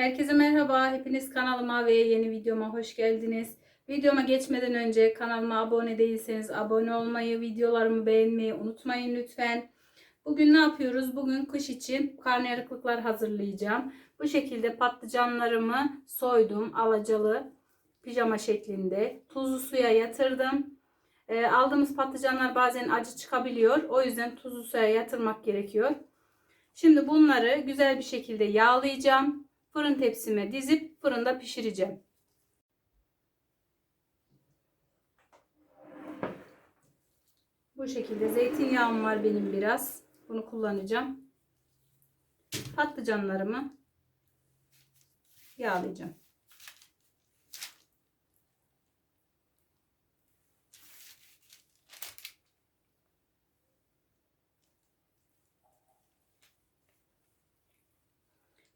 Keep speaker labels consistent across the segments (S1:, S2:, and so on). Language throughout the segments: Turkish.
S1: Herkese merhaba. Hepiniz kanalıma ve yeni videoma hoş geldiniz. Videoma geçmeden önce kanalıma abone değilseniz abone olmayı, videolarımı beğenmeyi unutmayın lütfen. Bugün ne yapıyoruz? Bugün kış için karnıyarıklıklar hazırlayacağım. Bu şekilde patlıcanlarımı soydum alacalı pijama şeklinde. Tuzlu suya yatırdım. E, aldığımız patlıcanlar bazen acı çıkabiliyor. O yüzden tuzlu suya yatırmak gerekiyor. Şimdi bunları güzel bir şekilde yağlayacağım. Fırın tepsime dizip fırında pişireceğim. Bu şekilde zeytinyağım var benim biraz. Bunu kullanacağım. Patlıcanlarımı yağlayacağım.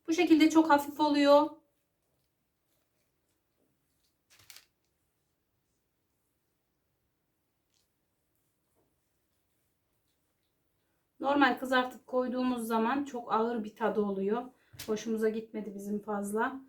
S1: Bu şekilde çok hafif oluyor. Normal kızartıp koyduğumuz zaman çok ağır bir tadı oluyor. Hoşumuza gitmedi bizim fazla.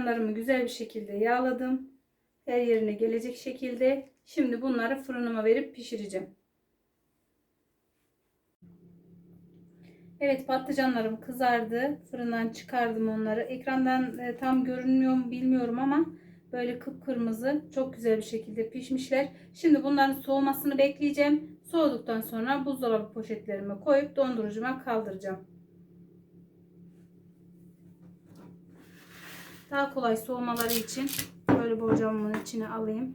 S1: Patlıcanlarımı güzel bir şekilde yağladım. Her yerine gelecek şekilde. Şimdi bunları fırınıma verip pişireceğim. Evet patlıcanlarım kızardı. Fırından çıkardım onları. Ekrandan e, tam görünmüyor mu bilmiyorum ama böyle kıpkırmızı çok güzel bir şekilde pişmişler. Şimdi bunların soğumasını bekleyeceğim. Soğuduktan sonra buzdolabı poşetlerime koyup dondurucuma kaldıracağım. Daha kolay soğumaları için böyle borcamımın içine alayım.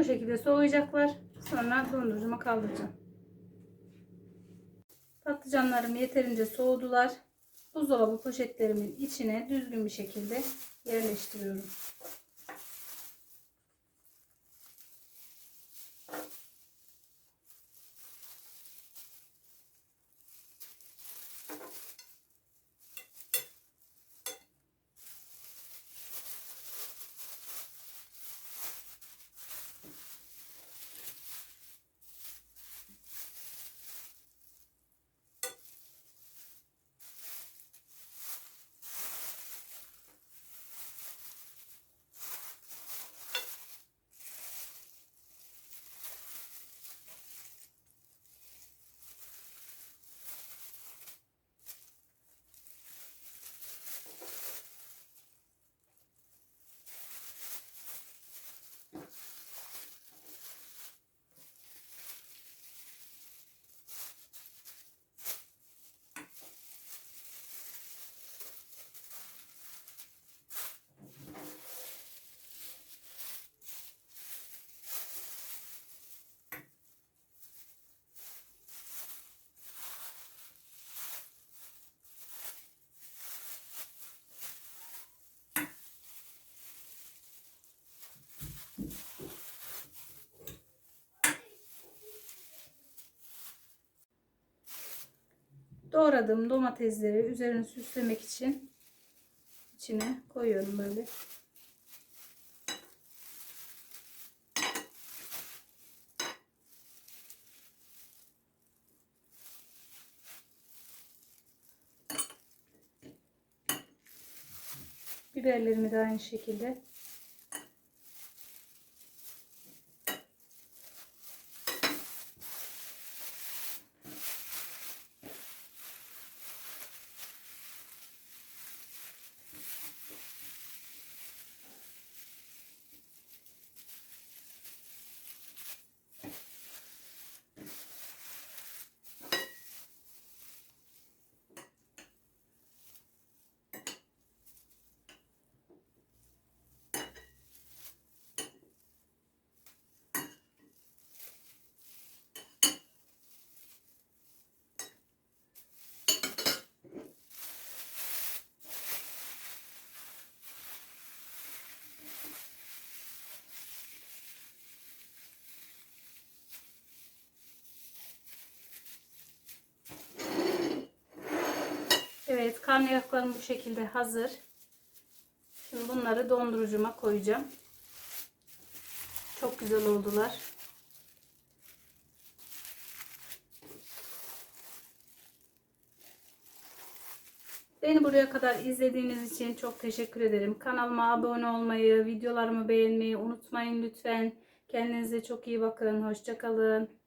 S1: Bu şekilde soğuyacaklar. Sonra dondurucuma kaldıracağım. Patlıcanlarım yeterince soğudular. Buzdolabı poşetlerimin içine düzgün bir şekilde yerleştiriyorum. Doğradığım domatesleri üzerine süslemek için içine koyuyorum böyle. Biberlerimi de aynı şekilde Evet karnıyarıklarım bu şekilde hazır. Şimdi bunları dondurucuma koyacağım. Çok güzel oldular. Beni buraya kadar izlediğiniz için çok teşekkür ederim. Kanalıma abone olmayı, videolarımı beğenmeyi unutmayın lütfen. Kendinize çok iyi bakın. Hoşçakalın.